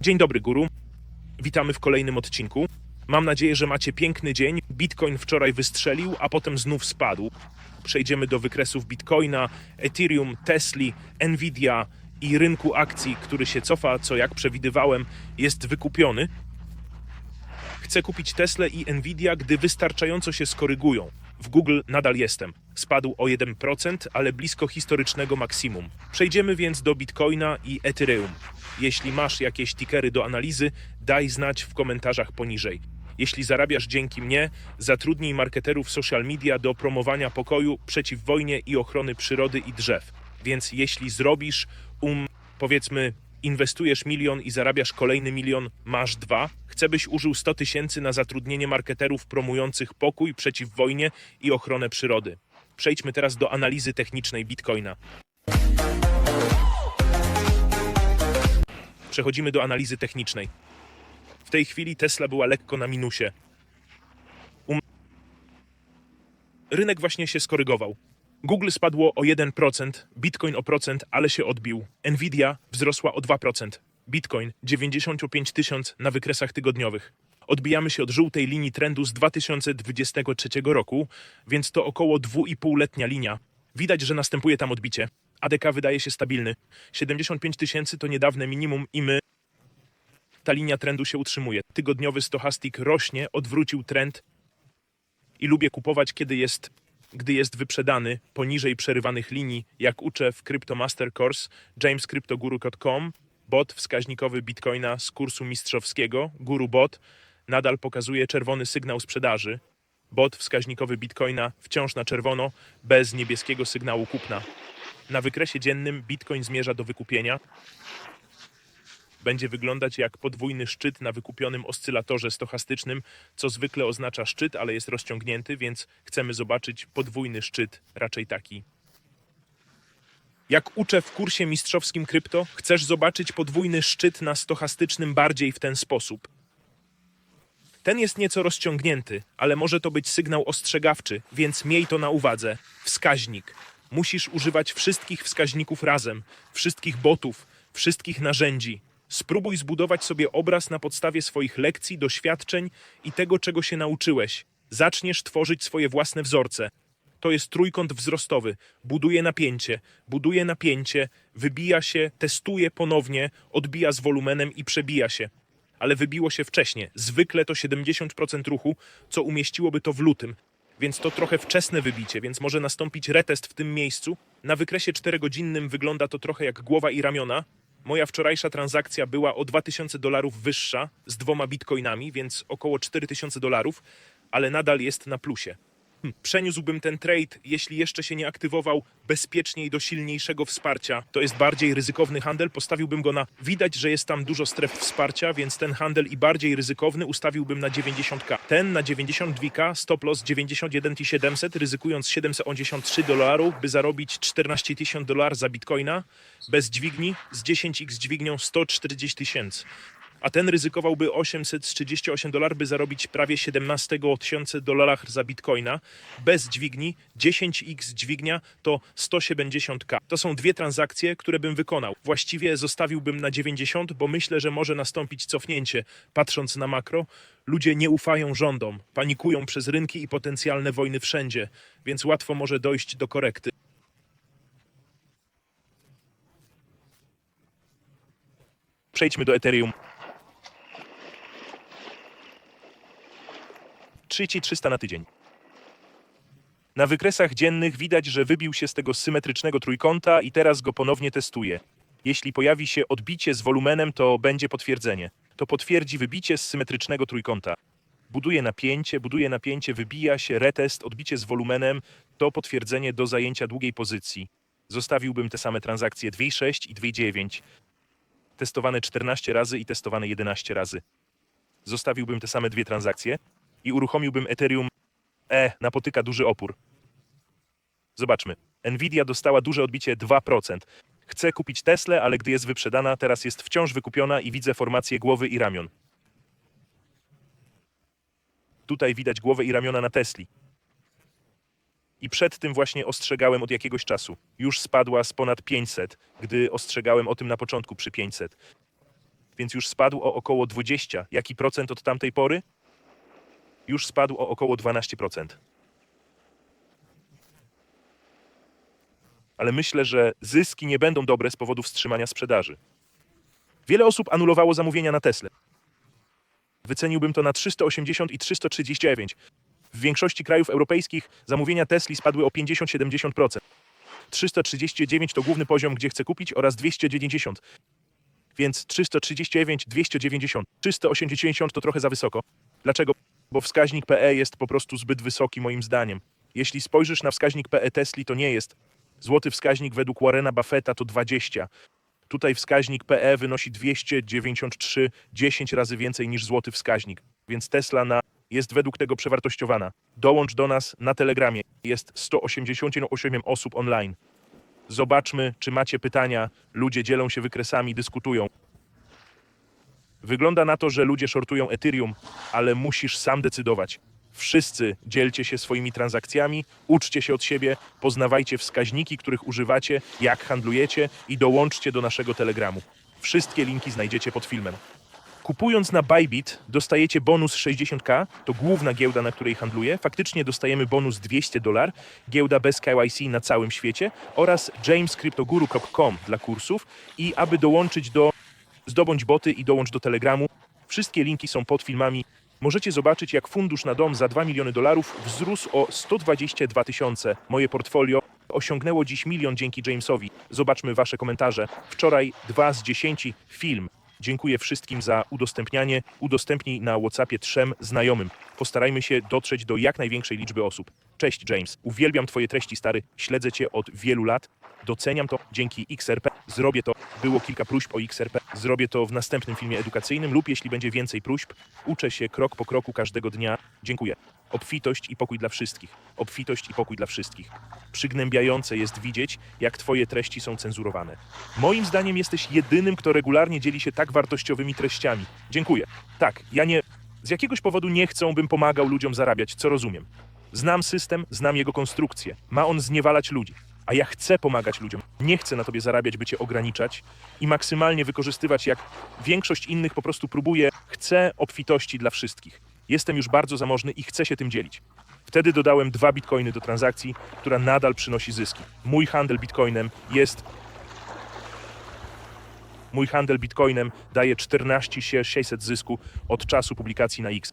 Dzień dobry, guru. Witamy w kolejnym odcinku. Mam nadzieję, że macie piękny dzień. Bitcoin wczoraj wystrzelił, a potem znów spadł. Przejdziemy do wykresów Bitcoina, Ethereum, Tesli, Nvidia i rynku akcji, który się cofa, co jak przewidywałem, jest wykupiony. Chcę kupić Tesla i Nvidia, gdy wystarczająco się skorygują. W Google nadal jestem. Spadł o 1%, ale blisko historycznego maksimum. Przejdziemy więc do Bitcoina i Ethereum. Jeśli masz jakieś tickery do analizy, daj znać w komentarzach poniżej. Jeśli zarabiasz dzięki mnie, zatrudnij marketerów social media do promowania pokoju, przeciw wojnie i ochrony przyrody i drzew. Więc jeśli zrobisz, um, powiedzmy, inwestujesz milion i zarabiasz kolejny milion, masz dwa, chcę byś użył 100 tysięcy na zatrudnienie marketerów promujących pokój przeciw wojnie i ochronę przyrody. Przejdźmy teraz do analizy technicznej Bitcoina. Przechodzimy do analizy technicznej. W tej chwili Tesla była lekko na minusie. Um... Rynek właśnie się skorygował. Google spadło o 1%, Bitcoin o procent, ale się odbił. Nvidia wzrosła o 2%. Bitcoin 95 tysiąc na wykresach tygodniowych. Odbijamy się od żółtej linii trendu z 2023 roku, więc to około 2,5-letnia linia. Widać, że następuje tam odbicie. ADK wydaje się stabilny. 75 tysięcy to niedawne minimum i my ta linia trendu się utrzymuje. Tygodniowy stochastik rośnie, odwrócił trend i lubię kupować, kiedy jest, gdy jest wyprzedany poniżej przerywanych linii, jak uczę w Crypto Master Course jamescryptoguru.com. Bot wskaźnikowy Bitcoina z kursu mistrzowskiego, Guru Bot, nadal pokazuje czerwony sygnał sprzedaży. Bot wskaźnikowy Bitcoina wciąż na czerwono, bez niebieskiego sygnału kupna. Na wykresie dziennym Bitcoin zmierza do wykupienia, będzie wyglądać jak podwójny szczyt na wykupionym oscylatorze stochastycznym, co zwykle oznacza szczyt, ale jest rozciągnięty, więc chcemy zobaczyć podwójny szczyt, raczej taki. Jak uczę w kursie mistrzowskim krypto, chcesz zobaczyć podwójny szczyt na stochastycznym bardziej w ten sposób. Ten jest nieco rozciągnięty, ale może to być sygnał ostrzegawczy, więc miej to na uwadze. Wskaźnik. Musisz używać wszystkich wskaźników razem, wszystkich botów, wszystkich narzędzi. Spróbuj zbudować sobie obraz na podstawie swoich lekcji, doświadczeń i tego, czego się nauczyłeś. Zaczniesz tworzyć swoje własne wzorce. To jest trójkąt wzrostowy. Buduje napięcie, buduje napięcie, wybija się, testuje ponownie, odbija z wolumenem i przebija się. Ale wybiło się wcześniej. Zwykle to 70% ruchu, co umieściłoby to w lutym. Więc to trochę wczesne wybicie, więc może nastąpić retest w tym miejscu. Na wykresie 4-godzinnym wygląda to trochę jak głowa i ramiona. Moja wczorajsza transakcja była o 2000 dolarów wyższa z dwoma bitcoinami, więc około 4000 dolarów, ale nadal jest na plusie. Hm, Przeniósłbym ten trade, jeśli jeszcze się nie aktywował, bezpieczniej do silniejszego wsparcia. To jest bardziej ryzykowny handel, postawiłbym go na. Widać, że jest tam dużo stref wsparcia, więc ten handel i bardziej ryzykowny ustawiłbym na 90k. Ten na 92k, stop loss 91,700, ryzykując 783 dolarów, by zarobić 14 tysięcy dolarów za bitcoina. Bez dźwigni z 10x dźwignią 140 tysięcy a ten ryzykowałby 838 dolarów, by zarobić prawie 17 tysięcy dolarów za bitcoina. Bez dźwigni 10x dźwignia to 170k. To są dwie transakcje, które bym wykonał. Właściwie zostawiłbym na 90, bo myślę, że może nastąpić cofnięcie. Patrząc na makro, ludzie nie ufają rządom, panikują przez rynki i potencjalne wojny wszędzie, więc łatwo może dojść do korekty. Przejdźmy do Ethereum. 3300 na tydzień. Na wykresach dziennych widać, że wybił się z tego symetrycznego trójkąta i teraz go ponownie testuje. Jeśli pojawi się odbicie z wolumenem, to będzie potwierdzenie. To potwierdzi wybicie z symetrycznego trójkąta. Buduje napięcie, buduje napięcie, wybija się, retest, odbicie z wolumenem, to potwierdzenie do zajęcia długiej pozycji. Zostawiłbym te same transakcje 2.6 i 2.9. Testowane 14 razy i testowane 11 razy. Zostawiłbym te same dwie transakcje i uruchomiłbym Ethereum E, napotyka duży opór. Zobaczmy. Nvidia dostała duże odbicie 2%. Chcę kupić Teslę, ale gdy jest wyprzedana, teraz jest wciąż wykupiona i widzę formację głowy i ramion. Tutaj widać głowę i ramiona na Tesli. I przed tym właśnie ostrzegałem od jakiegoś czasu. Już spadła z ponad 500, gdy ostrzegałem o tym na początku przy 500. więc już spadł o około 20. Jaki procent od tamtej pory? Już spadł o około 12%. Ale myślę, że zyski nie będą dobre z powodu wstrzymania sprzedaży. Wiele osób anulowało zamówienia na Tesla. Wyceniłbym to na 380 i 339. W większości krajów europejskich zamówienia Tesli spadły o 50-70%. 339 to główny poziom, gdzie chcę kupić oraz 290. Więc 339, 290, 380 to trochę za wysoko. Dlaczego? Bo wskaźnik PE jest po prostu zbyt wysoki moim zdaniem. Jeśli spojrzysz na wskaźnik PE Tesli, to nie jest. Złoty wskaźnik według Warrena Buffetta to 20. Tutaj wskaźnik PE wynosi 293, 10 razy więcej niż złoty wskaźnik. Więc Tesla na jest według tego przewartościowana. Dołącz do nas na Telegramie. Jest 188 osób online. Zobaczmy, czy macie pytania. Ludzie dzielą się wykresami, dyskutują. Wygląda na to, że ludzie shortują Ethereum, ale musisz sam decydować. Wszyscy dzielcie się swoimi transakcjami, uczcie się od siebie, poznawajcie wskaźniki, których używacie, jak handlujecie i dołączcie do naszego Telegramu. Wszystkie linki znajdziecie pod filmem. Kupując na Bybit dostajecie bonus 60k, to główna giełda, na której handluję. Faktycznie dostajemy bonus 200 dolar, giełda bez KYC na całym świecie oraz jamescryptoguru.com dla kursów i aby dołączyć do zdobądź boty i dołącz do Telegramu. Wszystkie linki są pod filmami. Możecie zobaczyć, jak fundusz na dom za 2 miliony dolarów wzrósł o 122 tysiące. Moje portfolio osiągnęło dziś milion dzięki Jamesowi. Zobaczmy Wasze komentarze. Wczoraj 2 z 10 film. Dziękuję wszystkim za udostępnianie. Udostępnij na WhatsAppie trzem znajomym. Postarajmy się dotrzeć do jak największej liczby osób. Cześć James, uwielbiam Twoje treści stary, śledzę Cię od wielu lat. Doceniam to dzięki XRP. Zrobię to. Było kilka próśb o XRP. Zrobię to w następnym filmie edukacyjnym lub jeśli będzie więcej próśb. Uczę się krok po kroku każdego dnia. Dziękuję. Obfitość i pokój dla wszystkich. Obfitość i pokój dla wszystkich. Przygnębiające jest widzieć, jak Twoje treści są cenzurowane. Moim zdaniem jesteś jedynym, kto regularnie dzieli się tak wartościowymi treściami. Dziękuję. Tak, ja nie. Z jakiegoś powodu nie chcą, bym pomagał ludziom zarabiać, co rozumiem. Znam system, znam jego konstrukcję. Ma on zniewalać ludzi. A ja chcę pomagać ludziom. Nie chcę na tobie zarabiać, by cię ograniczać i maksymalnie wykorzystywać, jak większość innych po prostu próbuje. Chcę obfitości dla wszystkich. Jestem już bardzo zamożny i chcę się tym dzielić. Wtedy dodałem dwa bitcoiny do transakcji, która nadal przynosi zyski. Mój handel bitcoinem jest. Mój handel bitcoinem daje 14 600 zysku od czasu publikacji na X.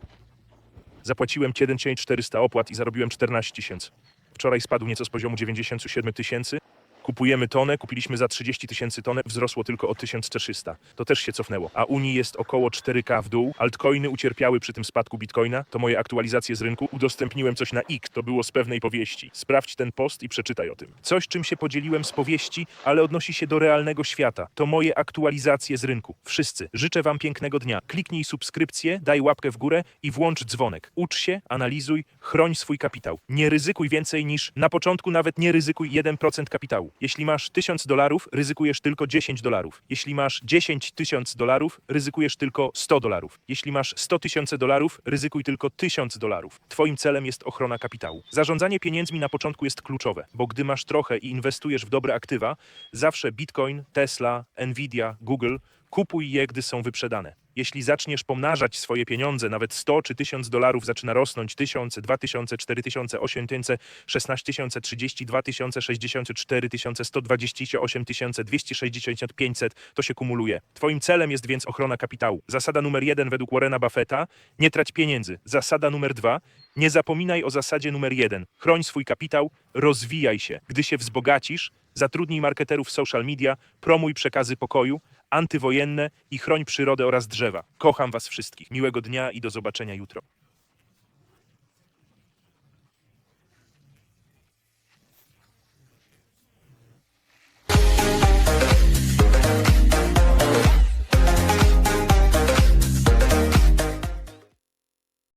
Zapłaciłem 7400 opłat i zarobiłem 14 tysięcy. Wczoraj spadł nieco z poziomu 97 tysięcy. Kupujemy tonę, kupiliśmy za 30 tysięcy tonę, wzrosło tylko o 1300. To też się cofnęło. A Unii jest około 4K w dół. Altcoiny ucierpiały przy tym spadku bitcoina. To moje aktualizacje z rynku. Udostępniłem coś na X, to było z pewnej powieści. Sprawdź ten post i przeczytaj o tym. Coś, czym się podzieliłem z powieści, ale odnosi się do realnego świata. To moje aktualizacje z rynku. Wszyscy. Życzę Wam pięknego dnia. Kliknij subskrypcję, daj łapkę w górę i włącz dzwonek. Ucz się, analizuj, chroń swój kapitał. Nie ryzykuj więcej niż na początku nawet nie ryzykuj 1% kapitału. Jeśli masz 1000 dolarów, ryzykujesz tylko 10 dolarów. Jeśli masz 10 tysięcy dolarów, ryzykujesz tylko 100 dolarów. Jeśli masz 100 tysięcy dolarów, ryzykuj tylko 1000 dolarów. Twoim celem jest ochrona kapitału. Zarządzanie pieniędzmi na początku jest kluczowe, bo gdy masz trochę i inwestujesz w dobre aktywa, zawsze Bitcoin, Tesla, Nvidia, Google, kupuj je, gdy są wyprzedane. Jeśli zaczniesz pomnażać swoje pieniądze, nawet 100 czy 1000 dolarów zaczyna rosnąć 1000, 2000, 4000, 8000, 16 tysięcy, 32 tysiące, 64 tysiące, 128 tysięcy, 260, 500, to się kumuluje. Twoim celem jest więc ochrona kapitału. Zasada numer jeden według Warrena Buffetta, nie trać pieniędzy. Zasada numer dwa, nie zapominaj o zasadzie numer jeden. Chroń swój kapitał, rozwijaj się. Gdy się wzbogacisz, zatrudnij marketerów social media, promuj przekazy pokoju, antywojenne i chroń przyrodę oraz drzewa. Kocham was wszystkich. Miłego dnia i do zobaczenia jutro.